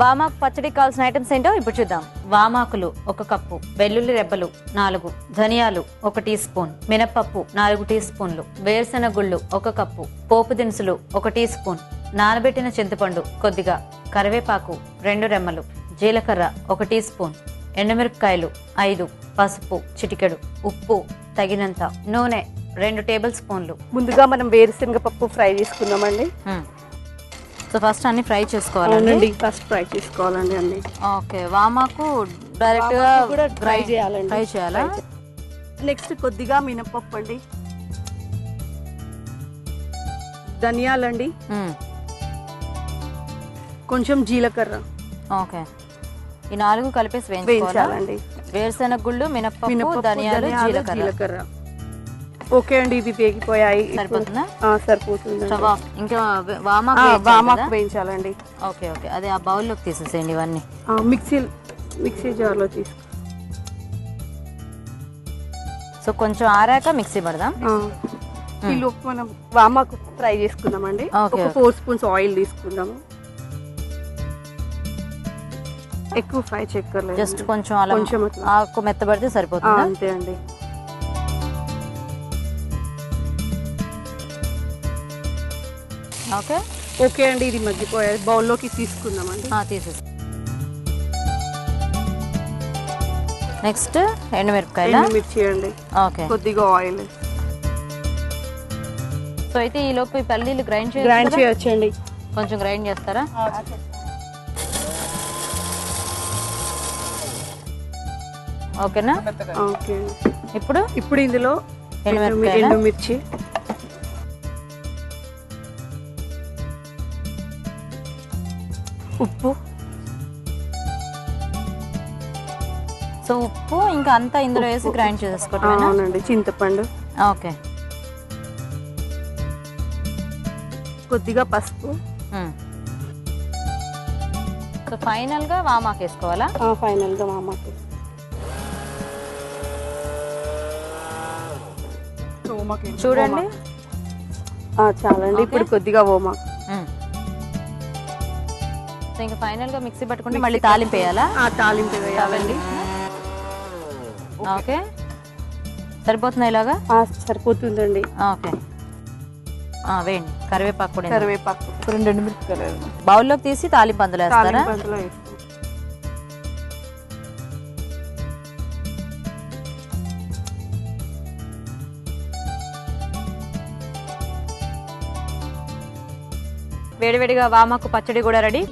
వామాకు పచ్చడికి కావాల్సిన ఐటమ్స్ ఏంటో ఇప్పుడు చూద్దాం. వామాకులు ఒక కప్పు వెల్లుల్లి రెబ్బలు నాలుగు ధనియాలు ఒక టీ స్పూన్ మినపప్పు నాలుగు టీ స్పూన్లు వేరుశెనగ గుళ్ళు ఒక కప్పు పోపు దినుసులు ఒక టీ స్పూన్ నానబెట్టిన చింతపండు కొద్దిగా కరివేపాకు రెండు రెమ్మలు జీలకర్ర ఒక టీ స్పూన్ ఎండుమిరపకాయలు ఐదు పసుపు చిటికెడు ఉప్పు తగినంత నూనె రెండు టేబుల్ స్పూన్లు. ముందుగా మనం వేరుశనగ పప్పు ఫ్రై చేసుకుందామండి సో ఫస్ట్ అన్ని ఫ్రై చేసుకోవాలండి? ఫస్ట్ ఫ్రై చేసుకోవాలండి అన్ని. ఓకే వామాకు డైరెక్ట్గా కూడా ఫ్రై చేయాలండి. ఫ్రై చేయాలా? నెక్స్ట్ కొద్దిగా మినపప్పు అండి. ధనియాలండి. కొంచెం జీలకర్ర. ఓకే. ఈ నాలుగు కలిపేసి వేయించాలండి. వేరుశెనగ గుళ్ళు మినపప్పు ధనియాలు జీలకర్ర. ఓకే అండి ఇవి ఇప్పుడు- సరిపోతుందా? స్టవ్ ఆఫ్ ఇంకా వామాకు వామాకు? వేయించాలండి. Okay okay. అదే ఆ బౌల్లోకి తీసేసేయండి ఇవన్నీ. మిక్సీ మిక్సీ జార్లో తీసుకో సో కొంచెం ఆరాక మిక్సీ పడదాం. ఈలోపు మనం వామాకు ఫ్రై చేసుకుందామండి. ఒక. ఫోర్ స్పూన్స్ ఆయిల్ తీసుకుందాము. ఎక్కువ ఫ్రై చెక్కర్లేదు జస్ట్ కొంచెం అలా కొంచెం. ఆకు మెత్తబడితే సరిపోతుందా? అంతే అండి. ఓకే? ఓకే అండి ఇది మగ్గిపోయాయి బౌల్లోకి తీసుకుందామండి. తీసేసి. నెక్స్ట్ ఎండుమిరపకాయల? మిర్చి అండి. ఓకే. కొద్దిగా ఆయిల్. సో అయితే ఈ లోపు ఈ పల్లీలు గ్రైండ్ గ్రైండ్ చేయాలి చేయొచ్చండి. కొంచెం గ్రైండ్ చేస్తారా? ఓకేనా? ఓకే ఇప్పుడు? ఇప్పుడు ఇందులో? ఎండుమిర్చి ఉప్పు. సో ఉప్పు ఇంకా అంతా ఇందులో వేసి గ్రైండ్ చేసేసుకోవటమేనా అవునండి చింతపండు. ఓకే. కొద్దిగా పసుపు. సో ఫైనల్గా వామాకు వేసుకోవాలా? ఫైనల్గా మా అమ్మకి చూడండి. ఆ, చాలండి. ఇప్పుడు కొద్దిగా ఓమా. సో ఇంకా ఫైనల్గా మిక్సీ పట్టుకుంటే మళ్ళీ తాలింపు వేయాలా? తాలింపు వేయాలండి. ఓకే. సరిపోతుందా ఇలాగా? సరిపోతుందండి. ఓకే. ఆ, వేయండి. కరివేపాకు కూడా. కరివేపాకు. రెండు ఎండుమిరపకాయలు బౌల్లోకి తీసి తాలింపు అందులో వేస్తారా. వేడివేడిగా వామాకు పచ్చడి కూడా రెడీ.